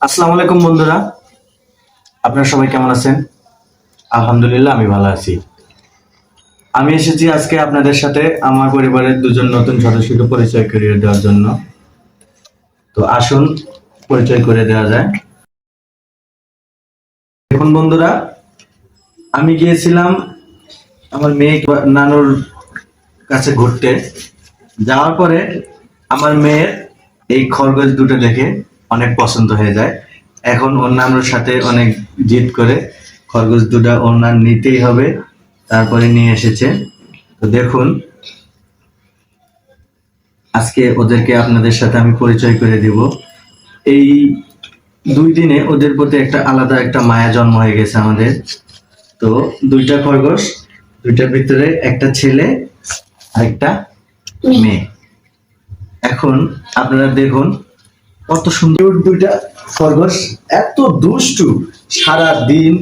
আসসালামু আলাইকুম বন্ধুরা। আপনারা সবাই কেমন আছেন? আলহামদুলিল্লাহ, আমি ভালো আছি। আমি এসেছি আজকে আপনাদের সাথে আমার পরিবারের দুজন নতুন সদস্যকে পরিচয় করিয়ে দেওয়ার জন্য। তো আসুন, পরিচয় করে দেওয়া যায়। এখন বন্ধুরা, আমি গিয়েছিলাম আমার মেয়ে নানুর কাছে ঘুরতে। যাওয়ার পরে আমার মেয়ের এই খরগোশ দুটো দেখে অনেক পছন্দ হয়ে যায়। এখন ওর নানুর সাথে অনেক জিদ করে। খরগোশ দুটা ওর নান নিতেই হবে তারপরে নিয়ে এসেছে। তো দেখুন আজকে ওদেরকে আপনাদের সাথে আমি পরিচয় করে দিব। এই দুই দিনে ওদের প্রতি একটা আলাদা একটা মায়া জন্ম হয়ে গেছে আমাদের। তো দুইটা খরগোশ দুইটার ভিতরে একটা ছেলে আর একটা মেয়ে। এখন আপনারা দেখুন কত সুন্দর। দুইটা খরগোশ এত দুষ্টু সারা দিন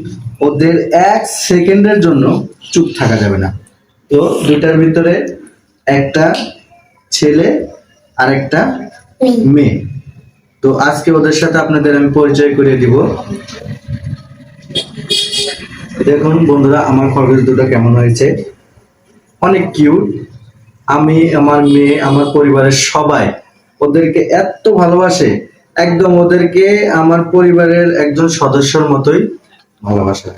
ওদের এক সেকেন্ডের জন্য চুপ থাকা যাবে না। তো দুইটার ভিতরে একটা ছেলে আর একটা মেয়ে। তো আজকে ওদের সাথে আপনাদের আমি পরিচয় করিয়ে দিব। দেখুন বন্ধুরা আমার খরগোশ দুটো কেমন হয়েছে। অনেক কিউট আমি আমার মেয়ে আমার পরিবারের সবাই ওদেরকে এত ভালোবাসে, একদম ওদেরকে আমার পরিবারের একজন সদস্যর মতোই ভালোবাসে।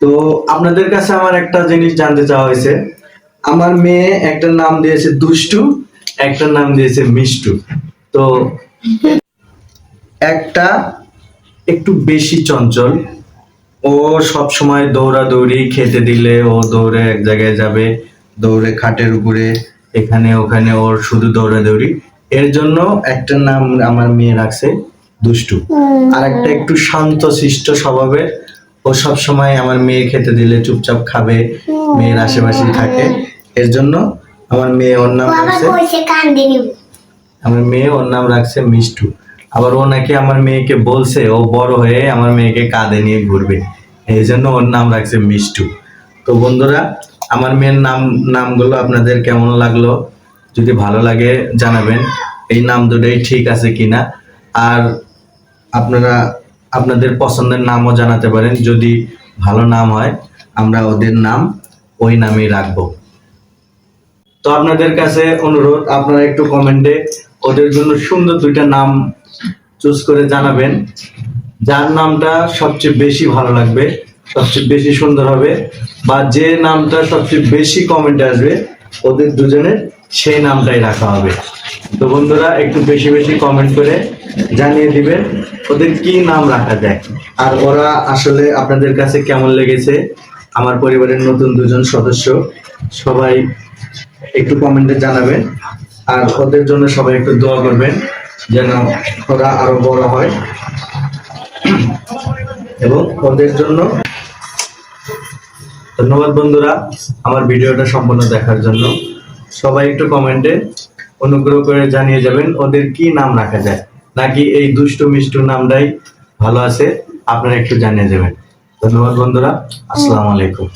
তো আপনাদের কাছে আমার একটা জিনিস জানতে চাওয়া হয়েছে। আমার মেয়ে একটা নাম দিয়েছে দুষ্টু, একটা নাম দিয়েছে মিষ্টু। তো একটা একটু বেশি চঞ্চল। ও সব সময় দৌড়াদৌড়ি খেতে দিলে ও দৌড়ে এক জায়গায় যাবে, দৌড়ে খাটের উপরে, এখানে ওখানে ওর শুধু দৌড়াদৌড়ি। এর জন্য একটা নাম আমার মেয়ে রাখছে দুষ্টু। আর একটা একটু শান্ত শিষ্ট স্বভাবের। ও সব সময় আমার মেয়ে খেতে দিলে চুপচাপ খাবে মেয়ের আশেপাশে থাকে। এর জন্য আমার মেয়ে ওর নাম রাখছে আমার মেয়ে ওর নাম রাখছে মিষ্টু। আবার ও নাকি আমার মেয়েকে বলছে ও বড় হয়ে আমার মেয়েকে কাঁধে নিয়ে ঘুরবে। এই জন্য ওর নাম রাখছে মিষ্টু। তো বন্ধুরা আমার মেয়ের নাম নামগুলো আপনাদের কেমন লাগল? যদি ভালো লাগে জানাবেন। এই নাম দুটোই ঠিক আছে কিনা? আর আপনারা আপনাদের পছন্দের নামও জানাতে পারেন। যদি ভালো নাম হয়, আমরা ওদের নাম ওই নামেই রাখব। তো আপনাদের কাছে অনুরোধ, আপনারা একটু কমেন্টে ওদের জন্য সুন্দর দুইটা নাম চুজ করে জানাবেন। যার নামটা সবচেয়ে বেশি ভালো লাগবে, সবচেয়ে বেশি সুন্দর হবে, বা যে নামটা সবচেয়ে বেশি কমেন্টে আসবে, ওদের দুজনের সেই নামটাই রাখা হবে। তো বন্ধুরা, একটু বেশি বেশি কমেন্ট করে জানিয়ে দিবেন ওদের কি নাম রাখা যায়। আর ওরা আসলে আপনাদের কাছে কেমন লেগেছে? আমার পরিবারের নতুন দুজন সদস্য, সবাই একটু কমেন্টে জানাবেন। আর ওদের জন্য সবাই একটু দোয়া করবেন যেন ওরা আরও বড় হয়। এবং ওদের জন্য ধন্যবাদ বন্ধুরা, আমার ভিডিওটা সম্পূর্ণ দেখার জন্য। সবাই একটু কমেন্টে অনুগ্রহ করে জানিয়ে যাবেন ওদের কি নাম রাখা যায়। নাকি এই দুষ্টু মিষ্টু নামটাই ভালো আছে, আপনারা একটু জানিয়ে যাবেন। ধন্যবাদ বন্ধুরা, আসসালামু আলাইকুম।